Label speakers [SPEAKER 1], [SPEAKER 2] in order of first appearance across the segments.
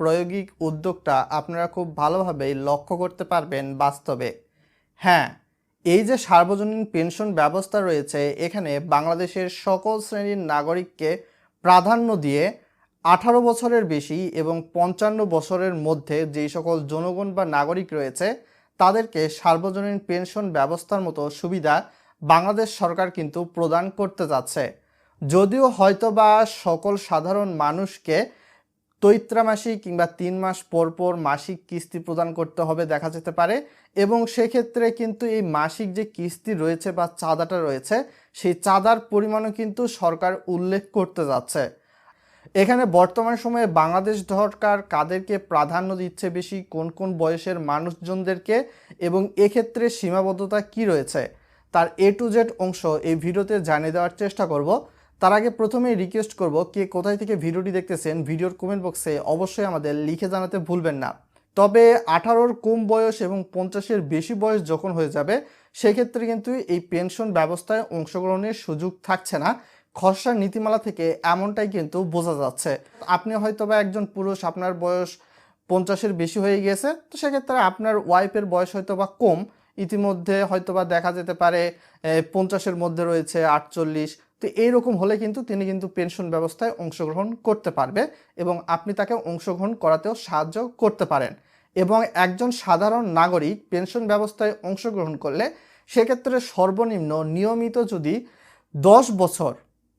[SPEAKER 1] প্রায়োগিক উদ্যোগটা আপনারা খুব ভালোভাবেই লক্ষ্য করতে পারবেন বাস্তবে। হ্যাঁ এই যে সার্বজনীন পেনশন ব্যবস্থা রয়েছে, এখানে বাংলাদেশের সকল শ্রেণির নাগরিককে প্রাধান্য দিয়ে আঠারো বছরের বেশি এবং পঞ্চান্ন বছরের মধ্যে যেই সকল জনগণ বা নাগরিক রয়েছে, তাদেরকে সার্বজনীন পেনশন ব্যবস্থার মতো সুবিধা বাংলাদেশ সরকার কিন্তু প্রদান করতে যাচ্ছে। যদিও হয়তো বা সকল সাধারণ মানুষকে চৈত্রামাসিক কিংবা তিন মাস পর পর মাসিক কিস্তি প্রদান করতে হবে দেখা যেতে পারে। এবং সেক্ষেত্রে কিন্তু এই মাসিক যে কিস্তি রয়েছে বা চাঁদাটা রয়েছে, সেই চাঁদার পরিমাণও কিন্তু সরকার উল্লেখ করতে যাচ্ছে। এখানে বর্তমান সময়ে বাংলাদেশ সরকার কাদেরকে প্রাধান্য দিচ্ছে বেশি, কোন কোন বয়সের মানুষজনদেরকে এবং এক্ষেত্রে সীমাবদ্ধতা কি রয়েছে, তার এ টু জেড অংশ এই ভিডিওতে জানিয়ে দেওয়ার চেষ্টা করব। তার আগে প্রথমেই রিকোয়েস্ট করব কে কোথায় থেকে ভিডিওটি দেখতেছেন, ভিডিওর কমেন্ট বক্সে অবশ্যই আমাদের লিখে জানাতে ভুলবেন না। তবে আঠারোর কম বয়স এবং পঞ্চাশের বেশি বয়স যখন হয়ে যাবে, সেক্ষেত্রে কিন্তু এই পেনশন ব্যবস্থায় অংশগ্রহণের সুযোগ থাকছে না। খসড়া নীতিমালা থেকে এমনটাই কিন্তু বোঝা যাচ্ছে। আপনি হয়তো বা একজন পুরুষ, আপনার বয়স পঞ্চাশের বেশি হয়ে গিয়েছে তো সেক্ষেত্রে আপনার ওয়াইফের বয়স হয়তো বা কম। ইতিমধ্যে হয়তো বা দেখা যেতে পারে পঞ্চাশের মধ্যে রয়েছে আটচল্লিশ তো এইরকম হলে কিন্তু তিনি কিন্তু পেনশন ব্যবস্থায় অংশগ্রহণ করতে পারবে এবং আপনি তাকে অংশগ্রহণ করাতেও সাহায্য করতে পারেন। এবং একজন সাধারণ নাগরিক পেনশন ব্যবস্থায় অংশগ্রহণ করলে সেক্ষেত্রে সর্বনিম্ন নিয়মিত যদি দশ বছর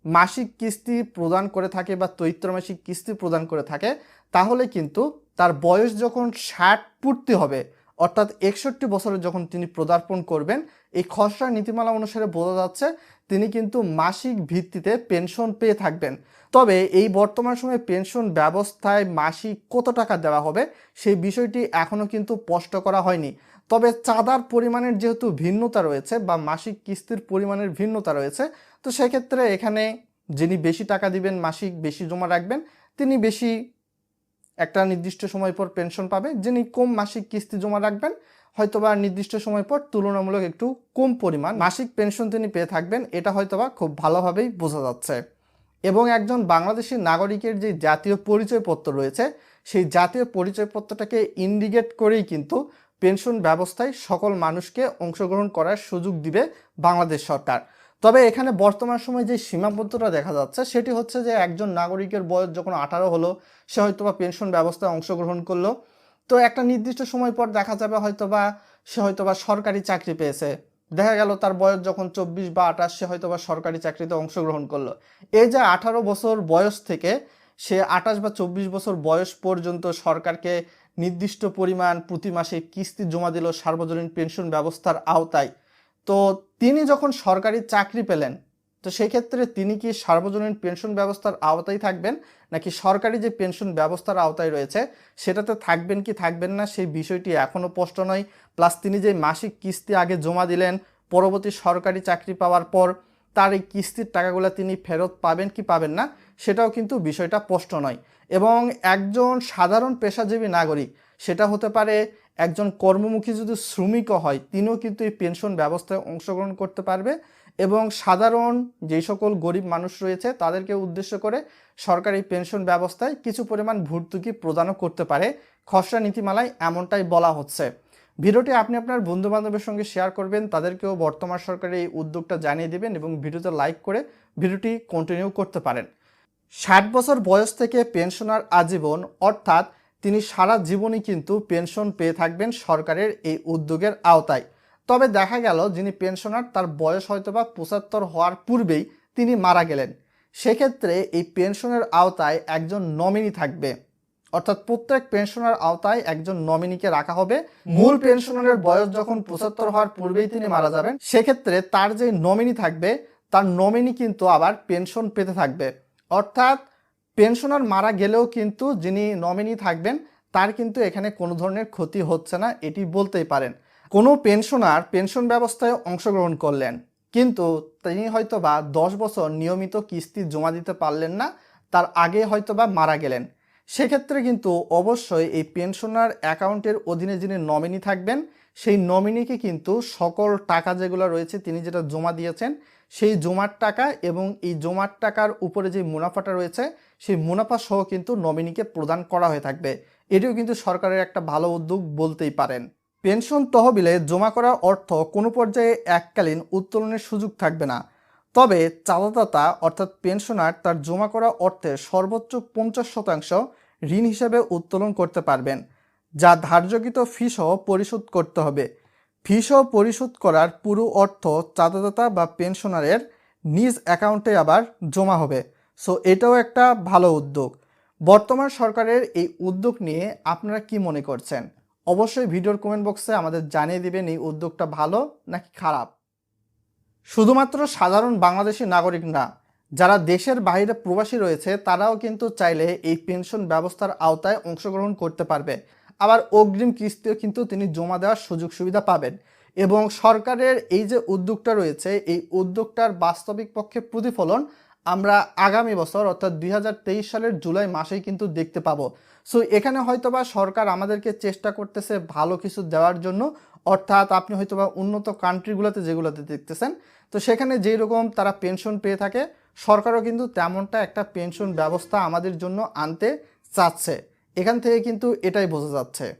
[SPEAKER 1] মাসিক কিস্তি প্রদান করে থাকে বা চৈত্রমাসিক কিস্তি প্রদান করে থাকে, তাহলে কিন্তু তার বয়স যখন ষাট পূর্তি হবে, অর্থাৎ একষট্টি বছরে যখন তিনি প্রদার্পণ করবেন, এই খসড়া নীতিমালা অনুসারে বোঝা যাচ্ছে তিনি কিন্তু মাসিক ভিত্তিতে পেনশন পেয়ে থাকবেন। তবে এই বর্তমান সময়ে পেনশন ব্যবস্থায় মাসিক কত টাকা দেওয়া হবে সেই বিষয়টি এখনও কিন্তু স্পষ্ট করা হয়নি। তবে চাঁদার পরিমাণের যেহেতু ভিন্নতা রয়েছে বা মাসিক কিস্তির পরিমাণের ভিন্নতা রয়েছে, তো সেক্ষেত্রে এখানে যিনি বেশি টাকা দিবেন, মাসিক বেশি জমা রাখবেন, তিনি বেশি একটা নির্দিষ্ট সময় পর পেনশন পাবে। যিনি কম মাসিক কিস্তি জমা রাখবেন হয়তোবা নির্দিষ্ট সময় পর তুলনামূলক একটু কম পরিমাণ মাসিক পেনশন তিনি পেয়ে থাকবেন, এটা হয়তোবা খুব ভালোভাবেই বোঝা যাচ্ছে। এবং একজন বাংলাদেশি নাগরিকের যে জাতীয় পরিচয়পত্র রয়েছে, সেই জাতীয় পরিচয়পত্রটাকে ইন্ডিকেট করেই কিন্তু পেনশন ব্যবস্থায় সকল মানুষকে অংশগ্রহণ করার সুযোগ দিবে বাংলাদেশ সরকার। তবে এখানে বর্তমান সময়ে যে সীমাবদ্ধতা দেখা যাচ্ছে, সেটি হচ্ছে যে একজন নাগরিকের বয়স যখন আঠারো হলো, সে হয়তো বা পেনশন ব্যবস্থায় অংশগ্রহণ করল। তো একটা নির্দিষ্ট সময় পর দেখা যাবে হয়তো বা সে হয়তো বা সরকারি চাকরি পেয়েছে। দেখা গেল তার বয়স যখন চব্বিশ বা আঠাশ, সে হয়তো বা সরকারি চাকরিতে অংশগ্রহণ করল। এই যে আঠারো বছর বয়স থেকে সে আঠাশ বা চব্বিশ বছর বয়স পর্যন্ত সরকারকে নির্দিষ্ট পরিমাণ প্রতি মাসে কিস্তি জমা দিল সার্বজনীন পেনশন ব্যবস্থার আওতায়। তো তিনি যখন সরকারি চাকরি পেলেন তো সেক্ষেত্রে তিনি কি সার্বজনীন পেনশন ব্যবস্থার আওতায় থাকবেন, নাকি সরকারি যে পেনশন ব্যবস্থার আওতায় রয়েছে, সেটাতে থাকবেন কি থাকবেন না, সেই বিষয়টি এখনও স্পষ্ট নয়। প্লাস তিনি যে মাসিক কিস্তি আগে জমা দিলেন, পরবর্তী সরকারি চাকরি পাওয়ার পর তার এই কিস্তির টাকাগুলো তিনি ফেরত পাবেন কি পাবেন না, সেটাও কিন্তু বিষয়টা স্পষ্ট নয়। এবং একজন সাধারণ পেশাজীবী নাগরিক, সেটা হতে পারে একজন কর্মমুখী যদি শ্রমিকও হয়, তিনিও কিন্তু এই পেনশন ব্যবস্থায় অংশগ্রহণ করতে পারবে। এবং সাধারণ যেই সকল গরিব মানুষ রয়েছে, তাদেরকে উদ্দেশ্য করে সরকারি পেনশন ব্যবস্থায় কিছু পরিমাণ ভর্তুকি প্রদানও করতে পারে। খসড়া নীতিমালায় এমনটাই বলা হচ্ছে। ভিডিওটি আপনি আপনার বন্ধু বান্ধবের সঙ্গে শেয়ার করবেন, তাদেরকেও বর্তমান সরকারের এই উদ্যোগটা জানিয়ে দেবেন এবং ভিডিওতে লাইক করে ভিডিওটি কন্টিনিউ করতে পারেন। ষাট বছর বয়স থেকে পেনশনার আজীবন, অর্থাৎ তিনি সারা জীবনই কিন্তু পেনশন পেয়ে থাকবেন সরকারের এই উদ্যোগের আওতায়। তবে দেখা গেল যিনি পেনশনার, তার বয়স হয়তো বা পঁচাত্তর হওয়ার পূর্বেই তিনি মারা গেলেন। সেক্ষেত্রে এই পেনশনের আওতায় একজন নমিনি থাকবে। অর্থাৎ প্রত্যেক পেনশনার আওতায় একজন নমিনিকে রাখা হবে। মূল পেনশনারের বয়স যখন পঁচাত্তর হওয়ার পূর্বেই তিনি মারা যাবেন, সেক্ষেত্রে তার যে নমিনি থাকবে, তার নমিনি কিন্তু আবার পেনশন পেতে থাকবে। অর্থাৎ পেনশনার মারা গেলেও কিন্তু যিনি নমিনি থাকবেন, তার কিন্তু এখানে কোনো ধরনের ক্ষতি হচ্ছে না, এটি বলতেই পারেন। কোনো পেনশনার পেনশন ব্যবস্থায় অংশগ্রহণ করলেন, কিন্তু তিনি হয়তো বা দশ বছর নিয়মিত কিস্তি জমা দিতে পারলেন না, তার আগে হয়তো বা মারা গেলেন। সেক্ষেত্রে কিন্তু অবশ্যই এই পেনশনার অ্যাকাউন্টের অধীনে যিনি নমিনি থাকবেন, সেই নমিনিকে কিন্তু সকল টাকা যেগুলো রয়েছে তিনি যেটা জমা দিয়েছেন, সেই জমার টাকা এবং এই জমার টাকার উপরে যে মুনাফাটা রয়েছে, সেই মুনাফা সহ কিন্তু নমিনিকে প্রদান করা হয়ে থাকবে। এটিও কিন্তু সরকারের একটা ভালো উদ্যোগ বলতেই পারেন। পেনশন তহবিলে জমা করা অর্থ কোনো পর্যায়ে এককালীন উত্তোলনের সুযোগ থাকবে না। তবে চাঁদাদাতা অর্থাৎ পেনশনার তার জমা করা অর্থের সর্বোচ্চ পঞ্চাশ শতাংশ ঋণ হিসেবে উত্তোলন করতে পারবেন, যা ধার্যকৃত ফি সহ পরিশোধ করতে হবে। ফি সহ পরিশোধ করার পুরো অর্থ চাঁদাদাতা বা পেনশনারের নিজ অ্যাকাউন্টে আবার জমা হবে। সো এটাও একটা ভালো উদ্যোগ। বর্তমান সরকারের এই উদ্যোগ নিয়ে আপনারা কি মনে করছেন? অবশ্যই ভিডিওর কমেন্ট বক্সে আমাদের জানিয়ে দিবেন এই উদ্যোগটা ভালো নাকি খারাপ। শুধুমাত্র সাধারণ বাংলাদেশি নাগরিক না, যারা দেশের বাইরে প্রবাসী রয়েছে, তারাও কিন্তু চাইলে এই পেনশন ব্যবস্থার আওতায় অংশগ্রহণ করতে পারবে। আবার অগ্রিম কিস্তিও কিন্তু তিনি জমা দেওয়ার সুযোগ সুবিধা পাবেন। এবং সরকারের এই যে উদ্যোগটা রয়েছে, এই উদ্যোগটার বাস্তবিক পক্ষে প্রতিফলন আমরা আগামী বছর, অর্থাৎ দুই হাজার তেইশ সালের জুলাই মাসেই কিন্তু দেখতে পাবো। সো এখানে হয়তোবা সরকার আমাদেরকে চেষ্টা করতেছে ভালো কিছু দেওয়ার জন্য, অর্থাৎ আপনি হয়তোবা উন্নত কান্ট্রিগুলোতে যেগুলোতে দেখতেছেন, তো সেখানে যেই রকম তারা পেনশন পেয়ে থাকে, সরকারও কিন্তু তেমনটা একটা পেনশন ব্যবস্থা আমাদের জন্য আনতে চাচ্ছে। এখান থেকে কিন্তু এটাই বোঝা যাচ্ছে।